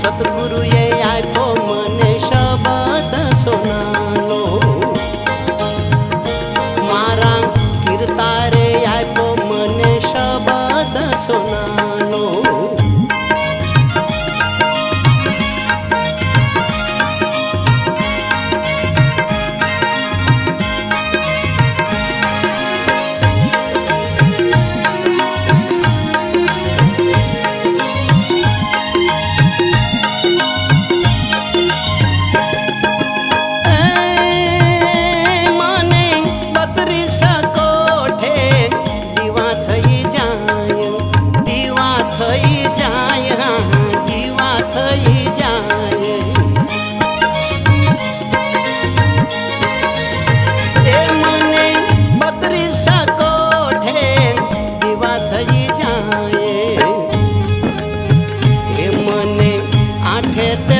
સદગુરુએ આપ્યો મને શબદ સોનાનો. મારા કીર્તારે આપ્યો મને શબદ સોનાનો. I'd hit